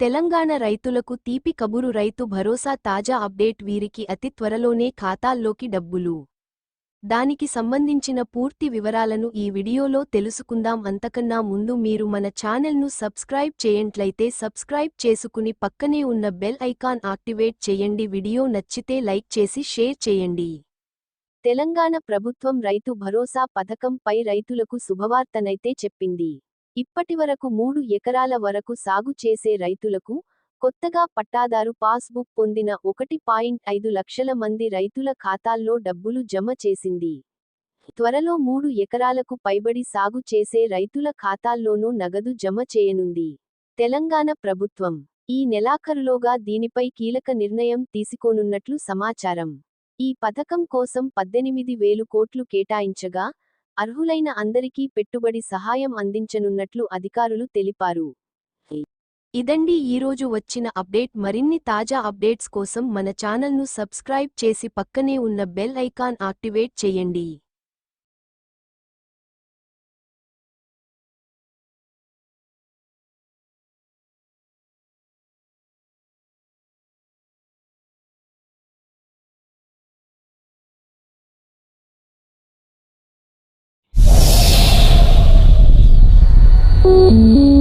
తెలంగాణ రైతులకు తీపి కబురు రైతు భరోసా తాజా అప్డేట్ వీరికి అతి త్వరలోనే ఖాతాల్లోకి డబ్బులు. దానికి సంబంధించిన పూర్తి వివరాలను ఈ వీడియోలో తెలుసుకుందాం. అంతకన్నా ముందు మీరు మన ఛానల్ను సబ్స్క్రైబ్ చేయంట్లయితే సబ్స్క్రైబ్ చేసుకుని పక్కనే ఉన్న బెల్ ఐకాన్ యాక్టివేట్ చేయండి. వీడియో నచ్చితే లైక్ చేసి షేర్ చేయండి. తెలంగాణ ప్రభుత్వం రైతు భరోసా పథకంపై రైతులకు శుభవార్తనైతే చెప్పింది. ఇప్పటివరకు మూడు ఎకరాల వరకు సాగు చేసే రైతులకు కొత్తగా పట్టాదారు పాస్బుక్ పొందిన ఒకటి పాయింట్ ఐదు లక్షల మంది రైతుల ఖాతాల్లో డబ్బులు జమ చేసింది. త్వరలో మూడు ఎకరాలకు పైబడి సాగు చేసే రైతుల ఖాతాల్లోనూ నగదు జమ చేయనుంది. తెలంగాణ ప్రభుత్వం ఈ నెలాఖరులోగా దీనిపై కీలక నిర్ణయం తీసుకోనున్నట్లు సమాచారం. ఈ పథకం కోసం పద్దెనిమిది వేలు కోట్లు కేటాయించగా అర్హులైన అందరికీ పెట్టుబడి సహాయం అందించనున్నట్లు అధికారులు తెలిపారు. ఇదండి ఈరోజు వచ్చిన అప్డేట్. మరిన్ని తాజా అప్డేట్స్ కోసం మన ఛానల్ను సబ్స్క్రైబ్ చేసి పక్కనే ఉన్న బెల్ ఐకాన్ యాక్టివేట్ చేయండి. Mm-hmm.